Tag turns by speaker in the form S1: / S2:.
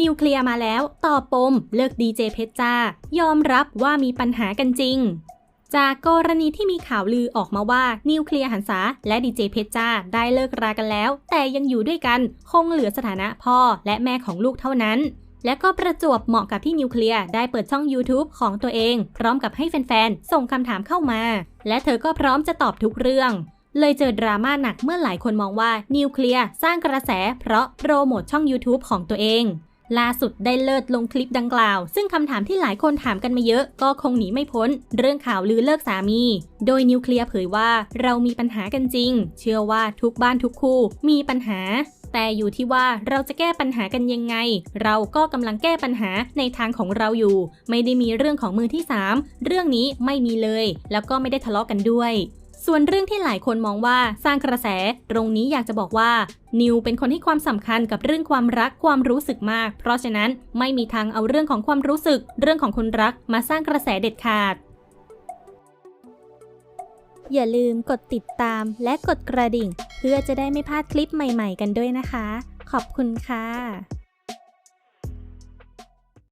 S1: นิวเคลียร์มาแล้วตอบปมเลิกดีเจเพชรจ้ายอมรับว่ามีปัญหากันจริง จากกรณีที่มีข่าวลือออกมาว่านิวเคลียร์หันษาและดีเจเพชรจ้าได้เลิกรากันแล้ว แต่ยังอยู่ด้วยกันคงเหลือสถานะพ่อและแม่ของลูกเท่านั้น และก็ประจวบเหมาะกับที่นิวเคลียร์ได้เปิดช่อง YouTube ของตัวเอง พร้อมกับให้แฟนๆส่งคำถามเข้ามา และเธอก็พร้อมจะตอบทุกเรื่องเลยเจอดราม่าหนักเมื่อหลายคนมองว่านิวเคลียร์สร้างกระแสเพราะโปรโมทช่อง YouTube ของตัวเอง ล่าสุดได้เลิศลงคลิปดังกล่าว ซึ่งคำถามที่หลายคนถามกันมาเยอะ ก็คงหนีไม่พ้น เรื่องข่าวลือเลิกสามี โดยนิวเคลียร์เผยว่าเรามีปัญหากันจริง เชื่อว่าทุกบ้านทุกคู่มีปัญหา แต่อยู่ที่ว่าเราจะแก้ปัญหากันยังไง เราก็กำลังแก้ปัญหาในทางของเราอยู่ ไม่ได้มีเรื่องของมือที่ 3 เรื่องนี้ไม่มีเลย แล้วก็ไม่ได้ทะเลาะกันด้วย ส่วนเรื่องที่หลายคนมองว่าสร้างกระแส ตรงนี้อยากจะบอกว่า นิวเป็นคนให้ความสำคัญกับเรื่องความรักความรู้สึกมาก เพราะฉะนั้นไม่มีทางเอาเรื่องของความรู้สึก เรื่องของคนรักมาสร้างกระแสเด็ดขาด อย่าลืมกดติดตามและกดกระดิ่ง เพื่อจะได้ไม่พลาดคลิปใหม่ ๆ กันด้วยนะคะ ขอบคุณค่ะ